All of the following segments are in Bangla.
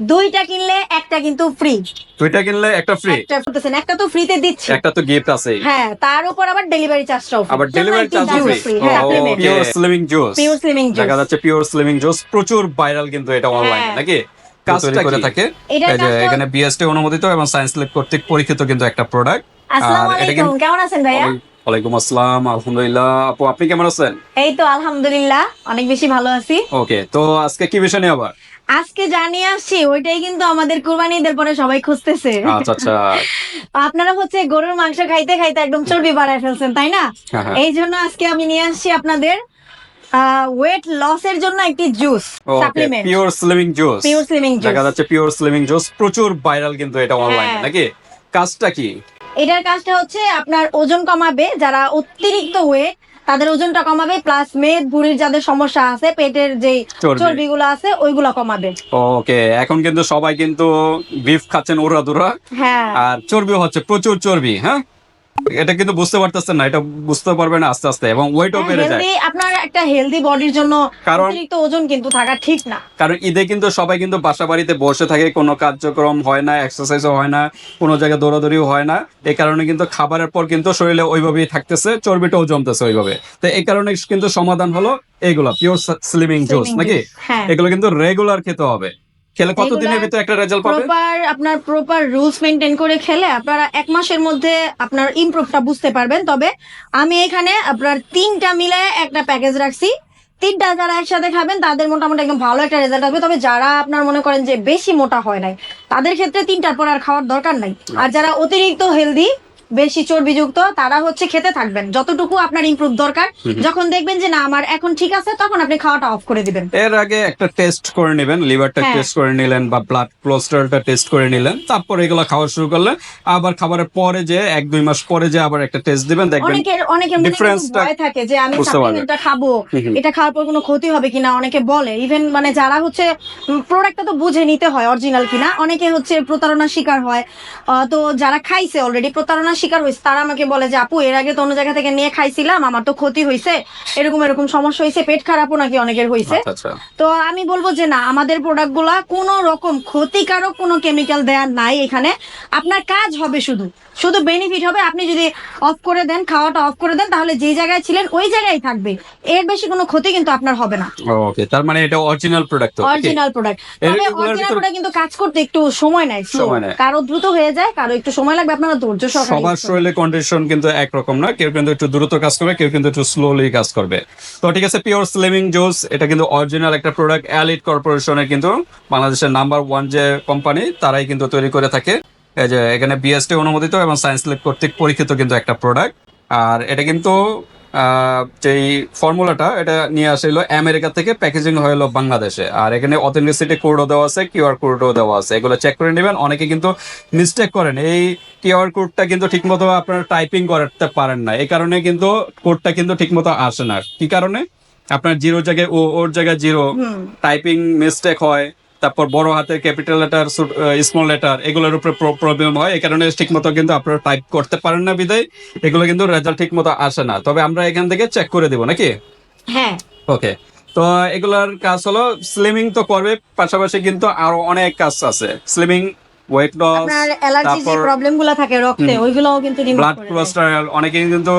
দুইটা কিনলে একটা কিন্তু ফ্রি দুইটা কিনলে একটা ফ্রি একটা তো ফ্রিতে দিচ্ছি। একটা তো গিফট আছে। হ্যাঁ তার উপর আবার ডেলিভারি চার্জটাও আবার ডেলিভারি চার্জ ফ্রি হ্যাঁ। Pure slimming juice pure slimming juice দেখা যাচ্ছে পিওর স্লিমিং জুস প্রচুর ভাইরাল কিন্তু এটা অনলাইনে হ্যাঁ। নাকি? কাজ তৈরি করে থাকে। কাজটা- এখানে বিএসটি অনুমোদিত এবং সায়েন্স ল্যাব কর্তৃক পরীক্ষিত কিন্তু একটা প্রোডাক্ট আসসালামু আর এটা আলাইকুম কিন্তু- কেমন আছেন ভাইয়া? ওয়ালাইকুম আসসালাম আলহামদুলিল্লাহ। আপু আপনি কেমন আছেন? এই তো আলহামদুলিল্লাহ অনেক বেশি ভালো আছি। ওকে তো আজকে কি বিষয় নিয়ে আবার? আজকে জানিয়ে আসছি ওইটাই কিন্তু আমাদের কুরবানি ঈদের পরে সবাই খুঁজতেছে। আচ্ছা আচ্ছা। আপনারা হচ্ছে গরুর মাংস খাইতে খাইতে একদম চর্বি বাড়ায় ফেলছেন তাই না? হ্যাঁ, হ্যাঁ। এই জন্য আজকে আমি নিয়ে আসছি আপনাদের ওয়েট লসের জন্য একটি juice supplement pure slimming juice pure slimming juice দেখা যাচ্ছে পিওর স্লিমিং জুস প্রচুর ভাইরাল কিন্তু এটা অনলাইনে হ্যাঁ। নাকি? কাজটা কি? এটার কাজটা হচ্ছে আপনার ওজন কমাবে যারা অতিরিক্ত ওয়েট তাদের ওজনটা কমাবে প্লাস মেদ বুড়ির যাদের সমস্যা আছে পেটের যে চর্বি। চর্বিগুলো আছে ওইগুলো কমাবে। ওকে এখন কিন্তু সবাই কিন্তু বিফ খাচ্ছেন ওরা দুরা হ্যাঁ। আর চর্বি হচ্ছে প্রচুর চর্বি হ্যাঁ? এটা কিন্তু বুঝতে পারতেছেন না এটা বুঝতে পারবেন আস্তে আস্তে এবং ওয়েটও বেড়ে যায়। আপনার একটা হেলদি বডির জন্য কারণ- অতিরিক্ত ওজন কিন্তু থাকা ঠিক না। কারণ ঈদে কিন্তু সবাই কিন্তু বাসা বাড়িতে বসে থাকে কোনো কার্যক্রম হয় না এক্সারসাইজও হয় না কোনো জায়গায় দৌড়াদৌড়িও হয় না। এই কারণে কিন্তু খাবারের পর কিন্তু শরীরে ওইভাবেই থাকতেছে চর্বিটাও জমতেছে ওইভাবে। তো এই কারণে কিন্তু সমাধান হলো এইগুলা পিওর স্লিমিং জুস নাকি? হ্যাঁ। এগুলো কিন্তু রেগুলার খেতে হবে। খেলে কত এগুলা দিনের ভিতরে একটা রেজাল্ট পাবে? প্রপার আপনার প্রপার রুলস মেনটেন করে খেলে আপনারা এক মাসের মধ্যে আপনার ইমপ্রুভটা বুঝতে পারবেন। তবে আমি এখানে আপনার তিনটা মিলে একটা প্যাকেজ রাখছি। তিনটা যারা একসাথে খাবেন তাদের মোটামুটি একদম ভালো একটা রেজাল্ট আসবে। তবে যারা আপনার মনে করেন যে বেশি মোটা হয় নাই তাদের ক্ষেত্রে তিনটার পর আর খাওয়ার দরকার নাই। আর যারা অতিরিক্ত হেলদি বেশি চর্বিযুক্ত তারা হচ্ছে খেতে থাকবেন যতটুকু আপনার ইমপ্রুভ দরকার যখন দেখবেন যে না আমার এখন ঠিক আছে তখন আপনি খাওয়াটা অফ করে দিবেন এর আগে একটা টেস্ট করে নেবেন লিভারটা হ্যাঁ। টেস্ট করে নিলেন বা ব্লাড কোলেস্টেরলটা টেস্ট করে নিলেন তারপর এগুলো খাওয়া শুরু করলেন আবার খাবারের পরে যে এক দুই মাস পরে যে আবার একটা টেস্ট দিবেন দেখবেন অনেকের অনেকের ভয় থাকে যে আমি। সাপ্লিমেন্টটা খাব। এটা খাওয়ার পর কোনো ক্ষতি হবে কিনা অনেকে বলে ইভেন মানে যারা হচ্ছে প্রোডাক্টটা তো বুঝে নিতে হয় অরিজিনাল কিনা অনেকে হচ্ছে প্রতারণার শিকার হয় তো যারা খাইছে অলরেডি প্রতারণার শিকার হয়েছে। তারা আমাকে বলে যে আপু এর আগে তো অন্য জায়গা থেকে নিয়ে খাইছিলাম আমার তো ক্ষতি হয়েছে। এরকম এরকম সমস্যা হয়েছে পেট খারাপও নাকি অনেকের হয়েছে। আচ্ছা আচ্ছা। তো আমি বলব যে না আমাদের প্রোডাক্টগুলা কোনো রকম ক্ষতিকারক কোনো কেমিক্যাল দেয়া নাই এখানে। আপনার কাজ হবে শুধু। শুধু বেনিফিট হবে আপনি যদি অফ করে দেন খাওয়াটা অফ করে দেন তাহলে যে জায়গায় ছিলেন ওই জায়গায় থাকবে। এর বেশি কোনো ক্ষতি কিন্তু আপনার হবে না। ওকে তার মানে এটা অরিজিনাল প্রোডাক্ট তো অরিজিনাল প্রোডাক্ট তবে অরিজিনাল প্রোডাক্ট কিন্তু কাজ করতে একটু সময় নেয় সময় নেয়। কারও দ্রুত হয়ে যায় কারও একটু সময় লাগবে আপনারা ধৈর্য সহকারে সবার শরীরে কন্ডিশন কিন্তু একরকম না কেউ কিন্তু একটু দ্রুত কাজ করবে কেউ কিন্তু একটু স্লোলি কাজ করবে। তো ঠিক আছে পিওর স্লিমিং জুস এটা কিন্তু অরিজিনাল একটা প্রোডাক্ট অ্যালিট কর্পোরেশনের কিন্তু বাংলাদেশের নাম্বার ওয়ান যে কোম্পানি তারাই কিন্তু তৈরি করে থাকে। এই যে এখানে বিএসটি অনুমোদিত এবং সায়েন্স ল্যাব কর্তৃক পরীক্ষিত কিন্তু একটা প্রোডাক্ট আর এটা কিন্তু যেই ফর্মুলাটা এটা নিয়ে আসে হলো আমেরিকা থেকে প্যাকেজিং হলো বাংলাদেশে। আর এখানে অথেন্টিসিটি কোডও দেওয়া আছে কিউআর কোডও দেওয়া আছে। এগুলো চেক করে নেবেন। অনেকে কিন্তু মিস্টেক করেন। এই কিউআর কোডটা কিন্তু ঠিকমতো আপনারা টাইপিং করতে পারেন না। এই কারণে কিন্তু কোডটা কিন্তু ঠিকমতো আসে না। কি কারণে? আপনার জিরো জায়গায় ও ওর জায়গায় জিরো টাইপিং মিস্টেক হয়। তারপর বড় হাতের ক্যাপিটাল লেটার স্মল লেটার এগুলোর উপরে প্রবলেম হয়। এই কারণে ঠিক মতো কিন্তু আপনারা টাইপ করতে পারেন না বিদায়। এগুলো কিন্তু রেজাল্ট ঠিক মতো আসে না। তবে আমরা এখান থেকে চেক করে দিব নাকি? হ্যাঁ। ওকে তো এগুলার কাজ হলো স্লিমিং তো করবে পাশাপাশি কিন্তু আরও অনেক কাজ আছে। স্লিমিং ওয়েট লস আপনার অ্যালার্জি যে তারপর- প্রবলেম থাকে রক্তে ওইগুলোও কিন্তু রিমুভ ব্লাড কিন্তু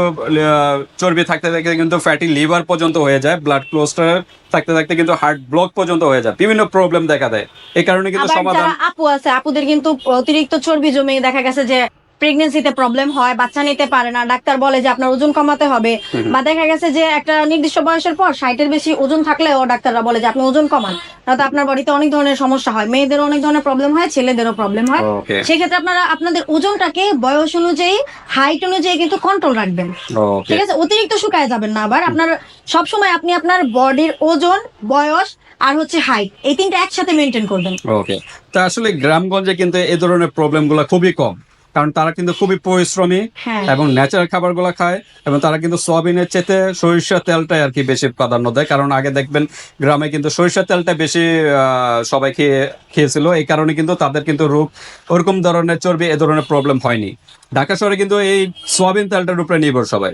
চর্বি থাকতে থাকতে কিন্তু ফ্যাটি লিভার পর্যন্ত হয়ে যায় ব্লাড ক্লোস্টার থাকতে থাকতে কিন্তু হার্ট ব্লক পর্যন্ত হয়ে যায় বিভিন্ন প্রবলেম দেখা দেয়। এই কারণে কিন্তু সমাধান আপু আছে আপুদের কিন্তু অতিরিক্ত চর্বি জমে দেখা গেছে যে প্রেগনেন্সিতে প্রবলেম হয় বাচ্চা নিতে পারে না ডাক্তার বলে যে আপনার ওজন কমাতে হবে। বা দেখা গেছে যে একটা নির্দিষ্ট বয়সের পর ষাটের বেশি ওজন থাকলেও ডাক্তাররা বলে যে আপনি ওজন কমান। তাতে আপনার বডিতে অনেক ধরনের সমস্যা হয়। মেয়েদেরও অনেক ধরনের প্রবলেম হয় ছেলেদেরও প্রবলেম হয়। সেক্ষেত্রে আপনারা আপনাদের ওজনটাকে বয়স অনুযায়ী হাইট অনুযায়ী কিন্তু কন্ট্রোল রাখবেন। ঠিক আছে? অতিরিক্ত শুকায় যাবেন না আবার। আপনার সবসময় আপনি আপনার বডির ওজন বয়স আর হচ্ছে হাইট এই তিনটা একসাথে মেনটেন করবেন। ওকে তা আসলে গ্রামগঞ্জে কিন্তু এই ধরনের প্রবলেমগুলো খুবই কম। কারণ তারা কিন্তু খুবই পরিশ্রমী হ্যাঁ। এবং ন্যাচারাল খাবারগুলো খায় এবং তারা কিন্তু সোয়াবিনের চেতে সরিষা তেলটাই আর কি বেশি প্রাধান্য দেয়। কারণ আগে দেখবেন গ্রামে কিন্তু সরিষা তেলটা বেশি আহ, সবাই খেয়ে খেয়েছিল। এই কারণে কিন্তু তাদের কিন্তু রোগ ওরকম ধরনের চর্বি এ ধরনের প্রবলেম হয়নি। ঢাকা শহরে কিন্তু এই সোয়াবিন তেলটার উপরে নির্ভর সবাই।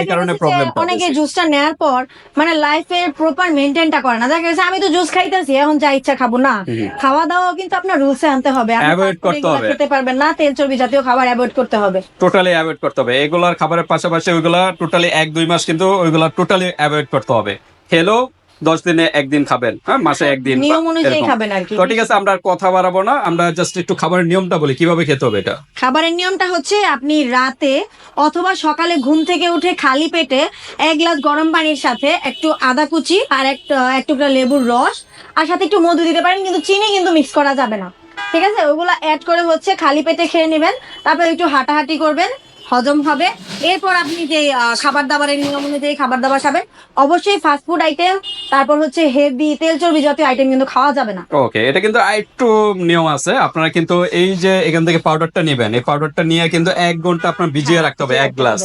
এই কারণে প্রবলেম অনেকে জুসটা নেওয়ার পর মানে লাইফের প্রপার মেনটেনটা করে না। দেখা গেছে আমি তো জুস খাইতেছি এখন যা ইচ্ছা খাব না। খাওয়া দাওয়া কিন্তু আপনার রুলসে আনতে হবে। Avoid করতে হবে। খেতে পারবেন না তেল চর্বি জাতীয় খাবার অ্যাভয়েড করতে হবে। টোটালি অ্যাভয়েড করতে হবে। এগুলার খাবারের পাশাপাশি ওইগুলা টোটালি এক দুই মাস কিন্তু ওইগুলা টোটালি অ্যাভয়েড করতে হবে। খেলেও দশ দিনে একদিন খাবেন হ্যাঁ মাসে একদিন নিয়ম অনুযায়ী খাবেন আর কি। তো ঠিক আছে আমরা কথা বাড়াবো না আমরা জাস্ট একটু খাবারের নিয়মটা বলি কীভাবে খেতে হবে এটা? খাবারের নিয়মটা হচ্ছে আপনি রাতে অথবা সকালে ঘুম থেকে উঠে খালি পেটে এক গ্লাস গরম পানির সাথে একটু আদা কুচি আর একটা এক টুকরা লেবুর রস আর সাথে একটু মধু দিতে পারেন কিন্তু চিনি কিন্তু মিক্স করা যাবে না। ঠিক আছে? ওগুলো অ্যাড করে হচ্ছে খালি পেটে খেয়ে নেবেন তারপর একটু হাঁটাহাঁটি করবেন হজম হবে। এরপর আপনি যে খাবার দাবারের নিয়ম অনুযায়ী খাবার দাবার খাবেন অবশ্যই ফাস্টফুড আইটেম তারপর হচ্ছে হেভি তেল চর্বি জাতীয় আইটেম কিন্তু খাওয়া যাবে না। ওকে এটা কিন্তু একটু নিয়ম আছে। আপনারা কিন্তু এই যে এখান থেকে পাউডারটা নেবেন এই পাউডারটা নিয়ে কিন্তু এক ঘণ্টা আপনার ভিজিয়ে হ্যাঁ, রাখতে হবে এক গ্লাস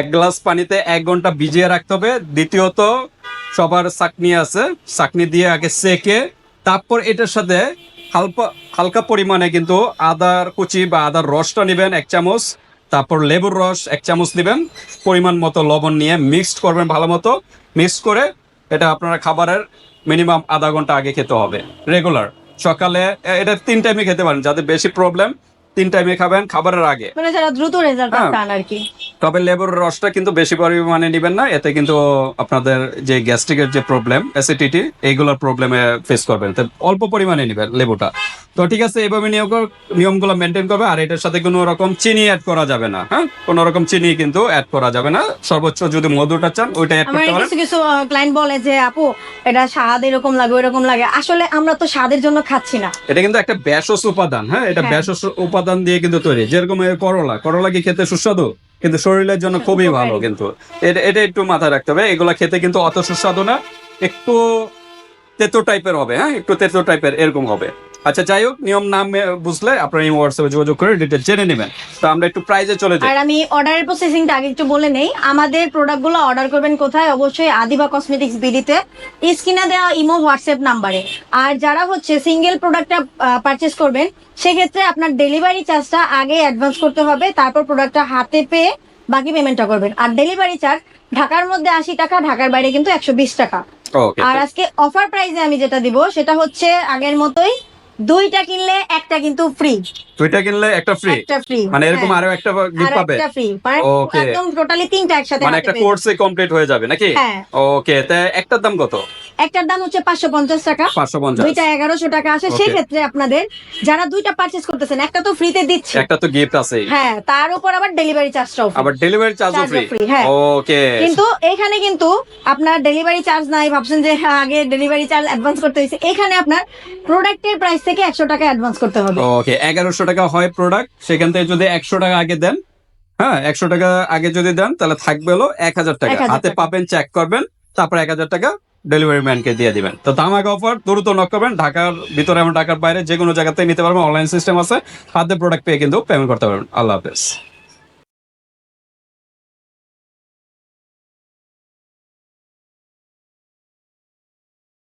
এক গ্লাস পানিতে এক ঘণ্টা ভিজিয়ে রাখতে হবে। দ্বিতীয়ত সবার চাকনি আছে। চাকনি দিয়ে আগে সেকে তারপর এটার সাথে হালকা হালকা পরিমাণে কিন্তু আদার কুচি বা আদার রসটা নেবেন এক চামচ। তারপর লেবুর রস এক চামচ দিবেন। পরিমাণ মতো লবণ নিয়ে মিক্সড করবেন ভালো মতো। মিক্স করে এটা আপনারা খাবারের মিনিমাম আধা ঘণ্টা আগে খেতে হবে। রেগুলার সকালে এটা তিন টাইমে খেতে পারেন। যাদের বেশি প্রবলেম তিন টাইমে খাবেন খাবারের আগে। মানে যারা দ্রুত রেজাল্ট হ্যাঁ। পান আর কি। তবে লেবুর রসটা কিন্তু বেশি পরিমাণে নেবেন না। এতে কিন্তু আপনাদের যে গ্যাস্ট্রিকের যে প্রবলেম অ্যাসিডিটি এইগুলোর প্রবলেমে ফেস করবেন। তো অল্প পরিমাণে নেবেন লেবুটা। তো ঠিক আছে এইভাবে নিয়ম কর- নিয়মগুলো মেনটেন করবে। আর এটার সাথে কোনো রকম চিনি অ্যাড করা যাবে না হ্যাঁ? কোনো রকম চিনি কিন্তু অ্যাড করা যাবে না। সর্বোচ্চ যদি মধুটা চান ওইটা অ্যাড করতে পারেন। কিছু কিছু ক্লায়েন্ট বলে যে আপু এটা স্বাদ এরকম লাগে এরকম লাগে। আসলে আমরা তো স্বাদের জন্য খাচ্ছি না। এটা কিন্তু একটা ব্যাসস উপাদান হ্যাঁ? এটা। ব্যাসস উপাদান দিয়ে কিন্তু তৈরি। যেরকম করলা করলা কি খেতে সুস্বাদু? কিন্তু শরীরের জন্য খুবই ভালো কিন্তু। এটা এটা একটু মাথায় রাখতে হবে। এগুলা খেতে কিন্তু অত সুস্বাদু না। একটু তেতো টাইপের হবে হ্যাঁ? একটু তেতো টাইপের এরকম হবে। আচ্ছা যাই হোক নিয়ম নাম বুঝলে আপনারা এই হোয়াটসঅ্যাপে যোগাযোগ করে ডিটেল জেনে নেবেন। তো আমরা একটু প্রাইজে চলে যাই। আর আমি অর্ডারের প্রসেসিংটা আগে একটু বলে নেই। আমাদের প্রোডাক্টগুলো অর্ডার করবেন কোথায়? অবশ্যই আদিবা কসমেটিক্স বিডিতে স্ক্রিনে দেওয়া ইমো হোয়াটসঅ্যাপ নাম্বারে আর যারা হচ্ছে সিঙ্গেল প্রোডাক্টটা পারচেস করবেন সেক্ষেত্রে আপনার ডেলিভারি চার্জটা আগে অ্যাডভান্স করতে হবে। তারপর প্রোডাক্টটা হাতে পেয়ে বাকি পেমেন্টটা করবেন। আর ডেলিভারি চার্জ ঢাকার মধ্যে আশি টাকা ঢাকার বাইরে কিন্তু একশো বিশ টাকা। ওকে আর আজকে অফার প্রাইসে আমি যেটা দিব সেটা হচ্ছে আগের মতোই দুইটা কিনলে একটা কিন্তু ফ্রি দুইটা কিনলে একটা ফ্রি একটা ফ্রি মানে এরকম আরও একটা গিফট পাবে? একটা ফ্রি ওকে একদম টোটালি তিনটা একসাথে মানে একটা কোর্সে কমপ্লিট হয়ে যাবে নাকি? হ্যাঁ। ওকে তা একটার দাম কত। একটার দাম হচ্ছে পাঁচশো পঞ্চাশ টাকা। দুইটা এগারোশো টাকা আসে। Okay. সেই ক্ষেত্রে আপনাদের যারা দুইটা পারচেস করতেছেন একটা তো ফ্রিতে দিচ্ছে। একটা তো গিফট আছে। হ্যাঁ তার উপর আবার ডেলিভারি চার্জটাও আবার ডেলিভারি চার্জও ফ্রি হ্যাঁ। ওকে কিন্তু এখানে কিন্তু আপনার ডেলিভারি চার্জ নাই ভাবছেন যে হ্যাঁ, আগে ডেলিভারি চার্জ অ্যাডভান্স করতে হয়েছে। এখানে আপনার প্রোডাক্টের প্রাইস থেকে একশো টাকা অ্যাডভান্স করতে হবে। ওকে এগারোশো টাকা হয় প্রোডাক্ট সেখান থেকে যদি একশো টাকা আগে দেন হ্যাঁ একশো টাকা আগে যদি দেন তাহলে থাকবে হলো এক হাজার টাকা। 1000 হাতে পাবেন চেক করবেন তারপর এক হাজার টাকা ডেলিভারি ম্যানকে দিয়ে দিবেন। তো ধামাকা অফার দ্রুত নক করবেন। ঢাকার ভিতরে এবং ঢাকার বাইরে যে কোনো জায়গাতে নিতে পারবেন। অনলাইন সিস্টেম আছে। হাতে প্রোডাক্ট পেয়ে কিন্তু পেমেন্ট করতে পারবেন। আল্লাহ হাফেজ।